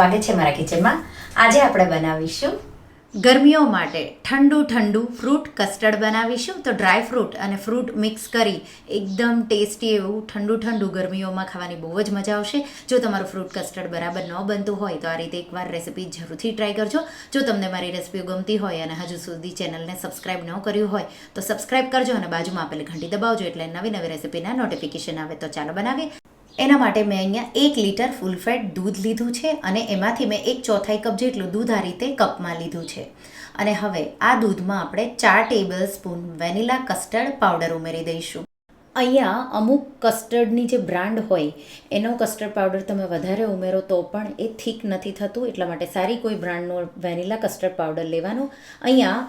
સ્વાગત છે મારા કિચનમાં. આજે આપણે બનાવીશું ગરમીઓ માટે ઠંડુ ઠંડુ ફ્રૂટ કસ્ટર્ડ બનાવીશું. તો ડ્રાય ફ્રૂટ અને ફ્રૂટ મિક્સ કરી એકદમ ટેસ્ટી એવું ઠંડુ ઠંડુ ગરમીઓમાં ખાવાની બહુ જ મજા આવશે. જો તમારું ફ્રૂટ કસ્ટર્ડ બરાબર ન બનતું હોય તો આ રીતે એકવાર રેસીપી જરૂરથી ટ્રાય કરજો. જો તમને મારી રેસીપીઓ ગમતી હોય અને હજુ સુધી ચેનલને સબસ્ક્રાઇબ ન કર્યું હોય તો સબસ્ક્રાઇબ કરજો અને બાજુમાં આપેલી ઘંટી દબાવજો એટલે નવી નવી રેસીપીના નોટિફિકેશન આવે તો ચાલો બનાવીએ. એના માટે મેં અહીંયા એક લીટર ફૂલ ફેટ દૂધ લીધું છે અને એમાંથી મેં એક ચોથાઈ કપ જેટલું દૂધ આ રીતે કપમાં લીધું છે. અને હવે આ દૂધમાં આપણે ચાર tablespoon vanilla custard powder ઉમેરી દઈશું. અહીંયા અમુક કસ્ટર્ડની જે બ્રાન્ડ હોય, એનો કસ્ટર્ડ પાવડર તમે વધારે ઉમેરો તો પણ એ થીક નથી થતું. એટલા માટે સારી કોઈ બ્રાન્ડનો વેનીલા કસ્ટર્ડ પાવડર લેવાનો. અહીંયા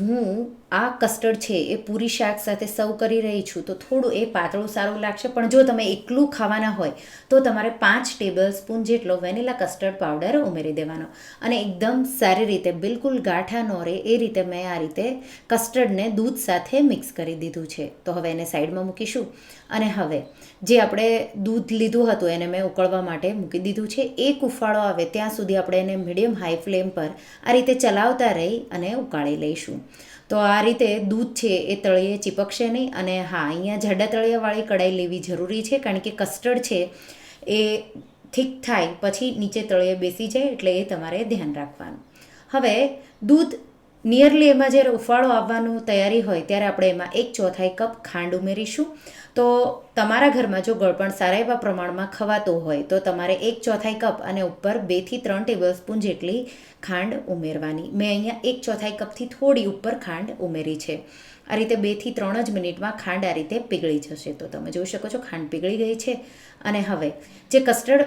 હું આ કસ્ટર્ડ છે એ પૂરી શાક સાથે સર્વ કરી રહી છું, તો થોડું એ પાતળું સારું લાગશે. પણ જો તમે એકલું ખાવાના હોય, તો તમારે પાંચ ટેબલ સ્પૂન જેટલો વેનીલા કસ્ટર્ડ પાવડર ઉમેરી દેવાનો. અને એકદમ સારી રીતે, બિલકુલ ગાંઠા ન રહે, એ રીતે મેં આ રીતે કસ્ટર્ડને દૂધ સાથે મિક્સ કરી દીધું છે. તો હવે એને સાઈડમાં મૂકીશું. અને હવે, જે આપણે દૂધ લીધું હતું એને મેં ઉકળવા માટે મૂકી દીધું છે એ કુફાળો આવે ત્યાં સુધી આપણે એને મીડિયમ હાઈ ફ્લેમ પર આ રીતે ચલાવતા રહી અને ઉકાળી લઈશું. તો આ રીતે દૂધ છે એ તળિયે ચીપકશે નહીં અને હા, અહીંયા જાડા તળિયાવાળી કડાઈ લેવી જરૂરી છે કારણ કે કસ્ટર્ડ છે એ ઠીક થાય પછી નીચે તળિયે બેસી જાય એટલે એ તમારે ધ્યાન રાખવાનું. હવે દૂધ નિયરલી એમાં જ્યારે ઉફાળો આવવાનું તૈયારી હોય, ત્યારે આપણે એમાં એક ચોથાઈ કપ ખાંડ ઉમેરીશું. તો તમારા ઘરમાં જો ગળપણ સારા એવા પ્રમાણમાં ખવાતું હોય, તો તમારે એક ચોથાઈ કપ અને ઉપર બેથી ત્રણ ટેબલ સ્પૂન જેટલી ખાંડ ઉમેરવાની. મેં અહીંયા એક ચોથાઈ કપથી થોડી ઉપર ખાંડ ઉમેરી છે. આ રીતે બેથી ત્રણ જ મિનિટમાં ખાંડ આ રીતે પીગળી જશે. તો તમે જોઈ શકો છો, ખાંડ પીગળી ગઈ છે. અને હવે, જે કસ્ટર્ડ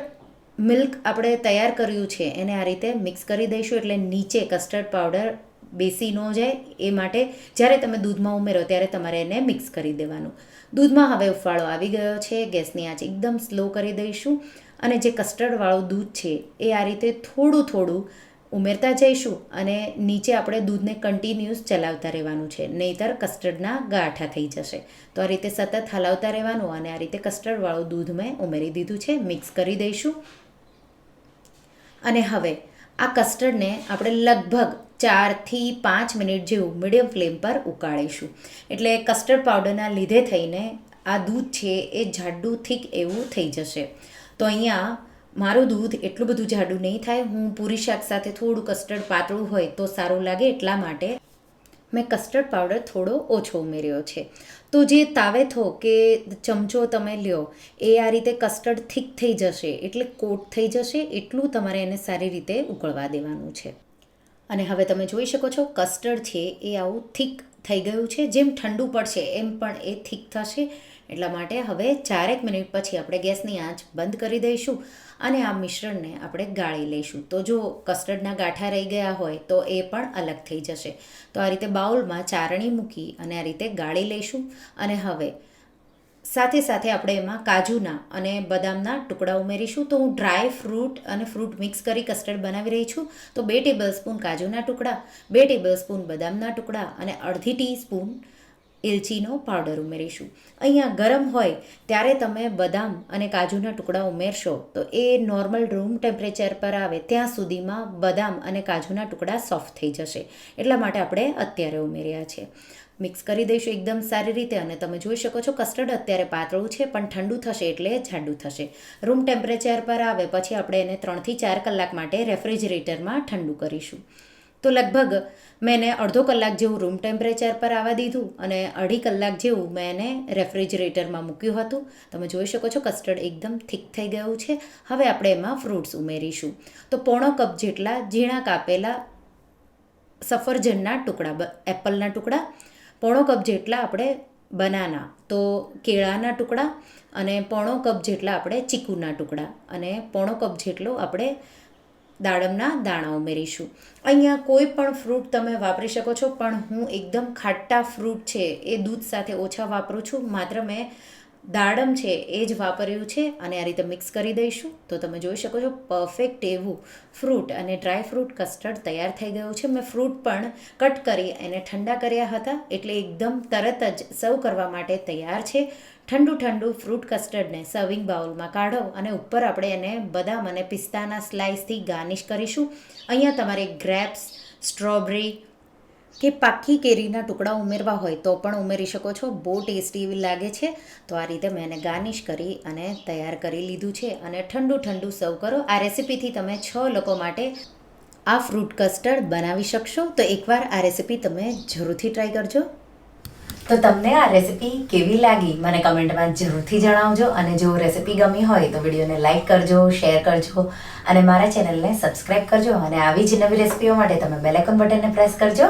મિલ્ક આપણે તૈયાર કર્યું છે, એને આ રીતે મિક્સ કરી દઈશું. એટલે નીચે કસ્ટર્ડ પાવડર બેસી ન જાય એ માટે જ્યારે તમે દૂધમાં ઉમેરો ત્યારે તમારે એને મિક્સ કરી દેવાનું. દૂધમાં હવે ઉફાળો આવી ગયો છે, ગેસની આંચ એકદમ સ્લો કરી દઈશું અને જે કસ્ટર્ડવાળું દૂધ છે એ આ રીતે થોડું થોડું ઉમેરતા જઈશું અને નીચે આપણે દૂધને કન્ટિન્યુઅસ ચલાવતા રહેવાનું છે, નહીંતર કસ્ટર્ડના ગાંઠા થઈ જશે. તો આ રીતે સતત હલાવતા રહેવાનું અને આ રીતે કસ્ટર્ડવાળું દૂધ મેં ઉમેરી દીધું છે મિક્સ કરી દઈશું. અને હવે આ કસ્ટર્ડને આપણે લગભગ ચારથી પાંચ મિનિટ જેવું મીડિયમ ફ્લેમ પર ઉકાળીશું. એટલે કસ્ટર્ડ પાવડરના લીધે થઈને આ દૂધ છે એ જાડું થીક એવું થઈ જશે. તો અહીંયા મારું દૂધ એટલું બધું જાડું નહીં થાય. હું પૂરી શાક સાથે થોડું કસ્ટર્ડ પાતળું હોય તો સારું લાગે એટલા માટે મેં કસ્ટર્ડ પાવડર થોડો ઓછો ઉમેર્યો છે. તો જે તાવેથો કે ચમચો તમે લ્યો, એ આ રીતે કસ્ટર્ડ થીક થઈ જશે એટલે કોટ થઈ જશે. એટલું તમારે એને સારી રીતે ઉકળવા દેવાનું છે. અને હવે તમે જોઈ શકો છો કસ્ટર્ડ છે એ આવું થીક થઈ ગયું છે, જેમ ઠંડુ પડશે એમ પણ એ થીક થશે. એટલા માટે હવે ચારેક મિનિટ પછી આપણે ગેસની આંચ બંધ કરી દઈશું અને આ મિશ્રણને આપણે ગાળી લઈશું. તો જો કસ્ટર્ડના ગાંઠા રહી ગયા હોય તો એ પણ અલગ થઈ જશે. તો આ રીતે બાઉલમાં ચારણી મૂકી અને આ રીતે ગાળી લઈશું અને હવે સાથે સાથે આપણે એમાં કાજુના અને બદામના ટુકડા ઉમેરીશું. તો હું ડ્રાય ફ્રૂટ અને ફ્રૂટ મિક્સ કરી કસ્ટર્ડ બનાવી રહી છું. તો બે ટેબલ સ્પૂન કાજુના ટુકડા, બે ટેબલ સ્પૂન બદામના ટુકડા અને અડધી ટી સ્પૂન એલચીનો પાવડર ઉમેરીશું. અહીંયા ગરમ હોય ત્યારે તમે બદામ અને કાજુના ટુકડા ઉમેરશો તો એ નોર્મલ રૂમ ટેમ્પરેચર પર આવે ત્યાં સુધીમાં બદામ અને કાજુના ટુકડા સોફ્ટ થઈ જશે. એટલા માટે આપણે અત્યારે ઉમેર્યા છે. મિક્સ કરી દઈશું એકદમ સારી રીતે અને તમે જોઈ શકો છો કસ્ટર્ડ અત્યારે પાતળું છે, પણ ઠંડુ થશે એટલે જાડું થશે. રૂમ ટેમ્પરેચર પર આવે પછી આપણે એને ત્રણથી ચાર કલાક માટે રેફ્રિજરેટરમાં ઠંડુ કરીશું. તો લગભગ મેં એને અડધો કલાક જેવું રૂમ ટેમ્પરેચર પર આવવા દીધું અને અઢી કલાક જેવું મેં એને રેફ્રિજરેટરમાં મૂક્યું હતું. તમે જોઈ શકો છો કસ્ટર્ડ એકદમ થીક થઈ ગયું છે. હવે આપણે એમાં ફ્રૂટ્સ ઉમેરીશું. તો પોણો કપ જેટલા ઝીણા કાપેલા સફરજનના ટુકડા એપલના ટુકડા પોણો કપ જેટલા આપણે બનાના, તો કેળાના ટુકડા અને પોણો કપ જેટલા આપણે ચીકુના ટુકડા અને પોણો કપ જેટલો આપણે દાડમના દાણા ઉમેરીશું. અહીંયા કોઈ પણ ફ્રૂટ તમે વાપરી શકો છો, પણ હું એકદમ ખાટા ફ્રૂટ છે એ દૂધ સાથે ઓછા વાપરું છું. માત્ર મેં દાડમ છે એ જ વાપર્યું છે અને આ રીતે મિક્સ કરી દઈશું. તો તમે જોઈ શકો છો પરફેક્ટ એવું ફ્રૂટ અને ડ્રાય ફ્રૂટ કસ્ટર્ડ તૈયાર થઈ ગયું છે. મેં ફ્રૂટ પણ કટ કરી, એને ઠંડા કર્યા હતા. એટલે એકદમ તરત જ સર્વ કરવા માટે તૈયાર છે. ઠંડુ ઠંડુ ફ્રૂટ કસ્ટર્ડને સર્વિંગ બાઉલમાં કાઢો અને ઉપર આપણે એને બદામ અને પિસ્તાના સ્લાઇસથી ગાર્નિશ કરીશું. અહીંયા તમારે ગ્રેપ્સ સ્ટ્રોબેરી કે પાકી કેરીના ટુકડા ઉમેરવા હોય તો પણ ઉમેરી શકો છો. બહુ ટેસ્ટી એવી લાગે છે. તો આ રીતે મેં એને ગાર્નિશ કરી અને તૈયાર કરી લીધું છે અને ઠંડુ ઠંડુ સર્વ કરો. આ રેસિપીથી તમે છ લોકો માટે આ ફ્રૂટ કસ્ટર્ડ બનાવી શકશો. તો એકવાર આ રેસિપી તમે જરૂરથી ટ્રાય કરજો. તો તમને આ રેસિપી કેવી લાગી? મને કમેન્ટમાં જરૂરથી જણાવજો. અને જો રેસિપી ગમી હોય તો વિડીયોને લાઇક કરજો, શેર કરજો અને મારા ચેનલને સબસ્ક્રાઇબ કરજો. અને આવી જ નવી રેસિપીઓ માટે તમે બેલેકન બટનને પ્રેસ કરજો.